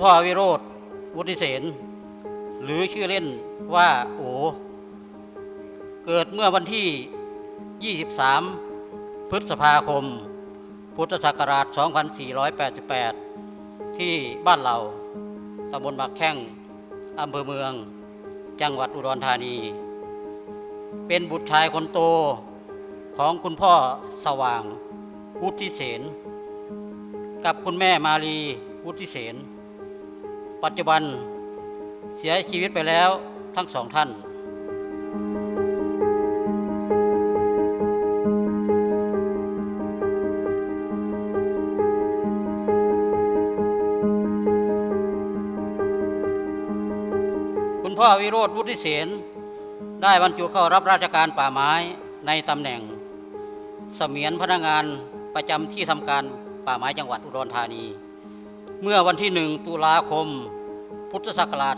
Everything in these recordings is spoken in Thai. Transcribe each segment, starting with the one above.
พ่อวิโรธวุฒิเสนหรือชื่อเล่นว่าโอเกิดเมื่อวันที่ 23 พฤษภาคม พุทธศักราช 2488 ที่บ้านเราตำบลบักแข้งอำเภอเมือง จังหวัดอุดรธานี เป็นบุตรชายคนโตของคุณพ่อสว่าง วุฒิเสนกับคุณแม่มาลีวุฒิเสน ปัจจุบันเสียชีวิตไปแล้วทั้งสองท่าน คุณพ่อวิโรธวุฒิเสนได้บรรจุเข้ารับราชการป่าไม้ในตำแหน่ง เสมียนพนักงานประจำที่ทำการป่าไม้จังหวัดอุดรธานี เมื่อวันที่หนึ่งตุลาคม พุทธศักราช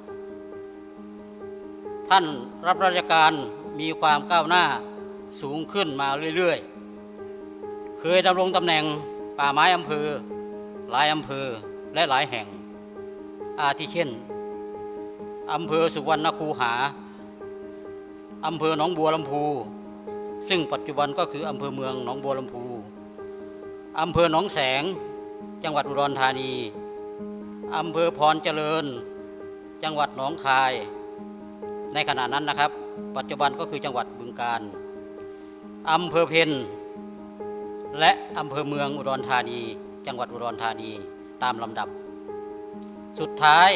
2509 ท่านรับราชการมีความก้าวหน้าสูงขึ้นมาเรื่อยๆ เคยดำรงตำแหน่งป่าไม้อำเภอ หลายอำเภอและหลายแห่ง อาทิเช่น อำเภอสุวรรณคูหา อำเภอหนองบัวลำพู ซึ่งปัจจุบันก็คืออำเภอเมืองหนองบัวลำพู อำเภอหนองแสง จังหวัดอุดรธานี อำเภอพรเจริญ จังหวัดหนองคาย ในขณะนั้นนะครับ ปัจจุบันก็คือจังหวัดบึงกาฬอำเภอเพนและอำเภอเมืองอุดรธานี จังหวัดอุดรธานีตามลำดับ สุดท้าย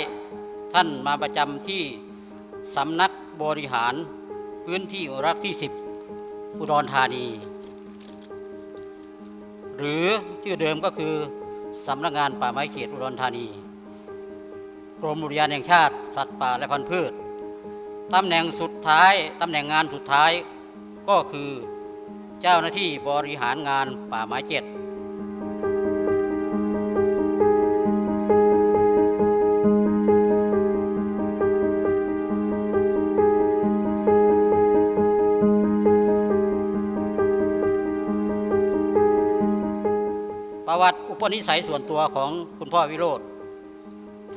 ท่านมาประจำที่สำนักบริหารพื้นที่อุรักที่ 10 อุดรธานี หรือชื่อเดิมก็คือ สำนักงานป่าไม้เขตอุดรธานี กรมอุทยานแห่งชาติ สัตว์ป่าและพันธุ์พืชตำแหน่งสุดท้ายตำแหน่งงานสุดท้ายก็คือเจ้าหน้าที่บริหารงานป่าไม้เจ็ดประวัติ อุปนิสัยส่วนตัวของคุณพ่อวิโรธ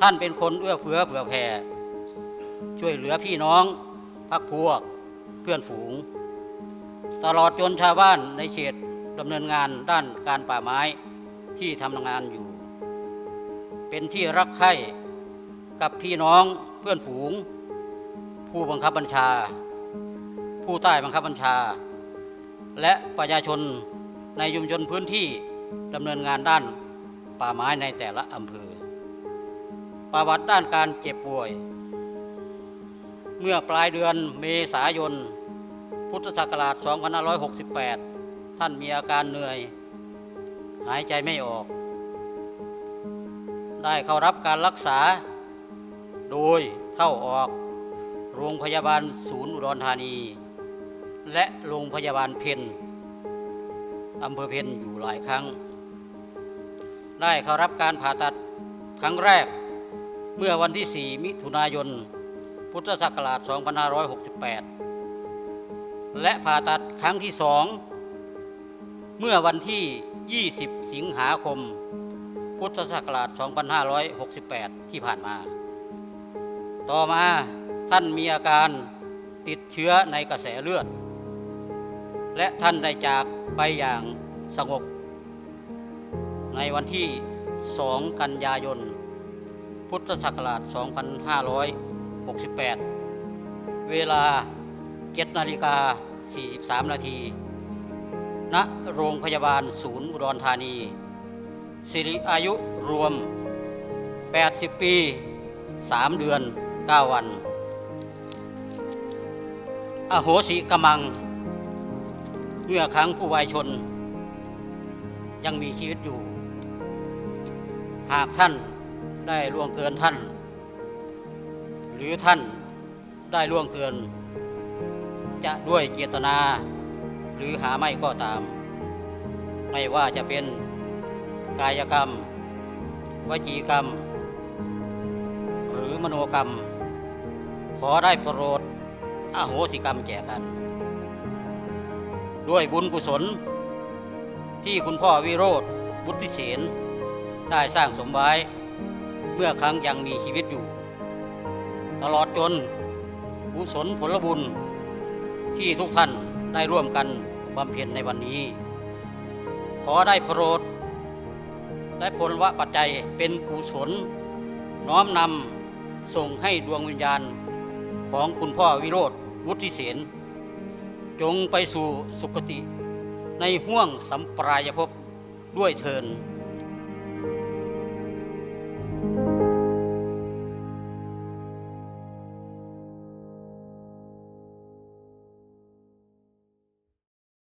ท่านเป็นคนเอื้อเฟื้อเผื่อแผ่ช่วยเหลือพี่น้องพักพวกเพื่อนฝูง ตลอดจนชาวบ้านในเขตดำเนินงานด้านการป่าไม้ที่ทำงานอยู่ เป็นที่รักใคร่กับพี่น้องเพื่อนฝูง ผู้บังคับบัญชา ผู้ใต้บังคับบัญชา และประชาชนในยุมชนพื้นที่ ดำเนินงานด้านป่าไม้ในแต่ละอำเภอ ประวัติด้านการเจ็บป่วย เมื่อปลายเดือนเมษายน พุทธศักราช 2568 ท่านมีอาการเหนื่อย หายใจไม่ออก ได้เข้ารับการรักษา โดยเข้าออกโรงพยาบาลศูนย์อุดรธานี และโรงพยาบาลเพน อำเภอเพนอยู่หลายครั้ง ได้เข้ารับการผ่าตัดครั้งแรกเมื่อวันที่ 4 มิถุนายน พุทธศักราช 2568 และผ่าตัดครั้งที่สองเมื่อวันที่ 20 สิงหาคม พุทธศักราช 2568 ที่ผ่านมา ต่อมาท่านมีอาการติดเชื้อในกระแสเลือด และท่านได้จากไปอย่างสงบ ในวันที่ 2 กันยายน พุทธศักราช 2568 เวลา 7 นาฬิกา 43 นาที ณ โรงพยาบาลศูนย์อุดรธานี สิริอายุรวม 80 ปี 3 เดือน 9 วัน อโหสิกมัง เมื่อครั้งผู้วายชน ยังมีชีวิตอยู่ หากท่านได้ล่วงเกินท่าน หรือท่านได้ล่วงเกิน จะด้วยเจตนา หรือหาไม่ก็ตาม ไม่ว่าจะเป็นกายกรรม วจีกรรม หรือมโนกรรม ขอได้โปรดอโหสิกรรมแก่กัน ด้วยบุญกุศล ที่คุณพ่อวิโรธบุตรเสนได้สร้างสมไว้ เมื่อครั้งยังมีชีวิตอยู่ ตลอดจนกุศลผลบุญที่ทุกท่านได้ร่วมกันบำเพ็ญในวันนี้ ขอได้โปรดและผลวะปัจจัยเป็นกุศล น้อมนำส่งให้ดวงวิญญาณของคุณพ่อวิโรธวุฒิเสน จงไปสู่สุคติ ในห่วงสัมปรายภพด้วยเทิน